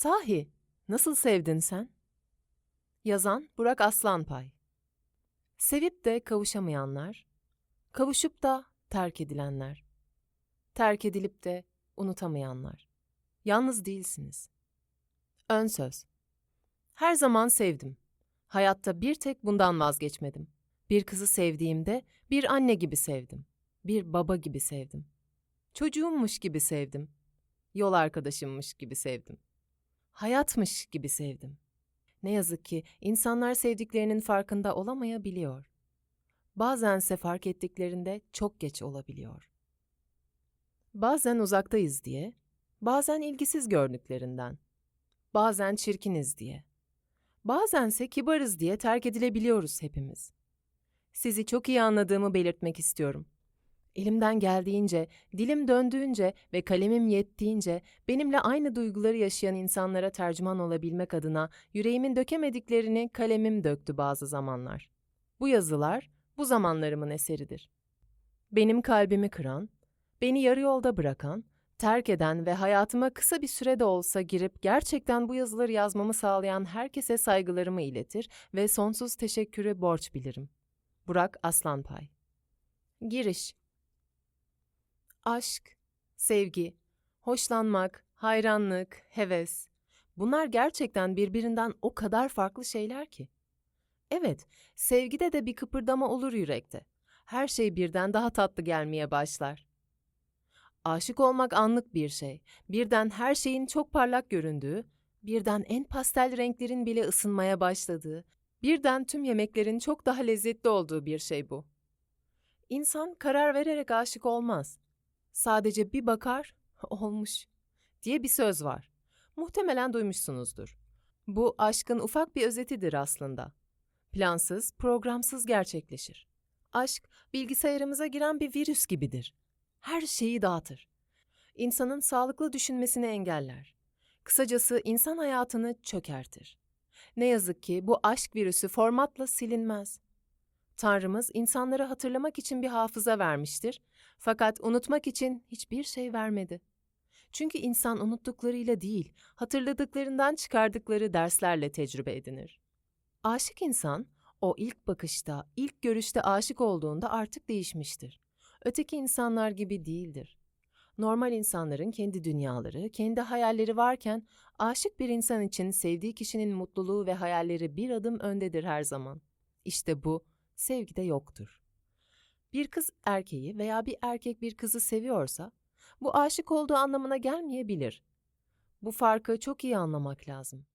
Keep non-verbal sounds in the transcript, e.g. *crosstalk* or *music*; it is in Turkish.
Sahi, nasıl sevdin sen? Yazan Burak Aslanpay Sevip de kavuşamayanlar, kavuşup da terk edilenler, terk edilip de unutamayanlar. Yalnız değilsiniz. Ön söz. Her zaman sevdim. Hayatta bir tek bundan vazgeçmedim. Bir kızı sevdiğimde bir anne gibi sevdim. Bir baba gibi sevdim. Çocuğummuş gibi sevdim. Yol arkadaşımmış gibi sevdim. Hayatmış gibi sevdim. Ne yazık ki insanlar sevdiklerinin farkında olamayabiliyor. Bazense fark ettiklerinde çok geç olabiliyor. Bazen uzaktayız diye, bazen ilgisiz gördüklerinden, bazen çirkiniz diye, bazense kibarız diye terk edilebiliyoruz hepimiz. Sizi çok iyi anladığımı belirtmek istiyorum. Elimden geldiğince, dilim döndüğünce ve kalemim yettiğince benimle aynı duyguları yaşayan insanlara tercüman olabilmek adına yüreğimin dökemediklerini kalemim döktü bazı zamanlar. Bu yazılar bu zamanlarımın eseridir. Benim kalbimi kıran, beni yarı yolda bırakan, terk eden ve hayatıma kısa bir sürede olsa girip gerçekten bu yazıları yazmamı sağlayan herkese saygılarımı iletir ve sonsuz teşekkürü borç bilirim. Burak Aslanpay Giriş Aşk, sevgi, hoşlanmak, hayranlık, heves. Bunlar gerçekten birbirinden o kadar farklı şeyler ki. Evet, sevgide de bir kıpırdama olur yürekte. Her şey birden daha tatlı gelmeye başlar. Aşık olmak anlık bir şey. Birden her şeyin çok parlak göründüğü, birden en pastel renklerin bile ısınmaya başladığı, birden tüm yemeklerin çok daha lezzetli olduğu bir şey bu. İnsan karar vererek aşık olmaz. Sadece bir bakar, *laughs* olmuş diye bir söz var. Muhtemelen duymuşsunuzdur. Bu aşkın ufak bir özetidir aslında. Plansız, programsız gerçekleşir. Aşk, bilgisayarımıza giren bir virüs gibidir. Her şeyi dağıtır. İnsanın sağlıklı düşünmesini engeller. Kısacası insan hayatını çökertir. Ne yazık ki bu aşk virüsü formatla silinmez. Tanrımız insanları hatırlamak için bir hafıza vermiştir fakat unutmak için hiçbir şey vermedi. Çünkü insan unuttuklarıyla değil, hatırladıklarından çıkardıkları derslerle tecrübe edinir. Aşık insan, o ilk bakışta, ilk görüşte aşık olduğunda artık değişmiştir. Öteki insanlar gibi değildir. Normal insanların kendi dünyaları, kendi hayalleri varken, aşık bir insan için sevdiği kişinin mutluluğu ve hayalleri bir adım öndedir her zaman. İşte bu, sevgide yoktur. Bir kız erkeği veya bir erkek bir kızı seviyorsa, bu aşık olduğu anlamına gelmeyebilir. Bu farkı çok iyi anlamak lazım.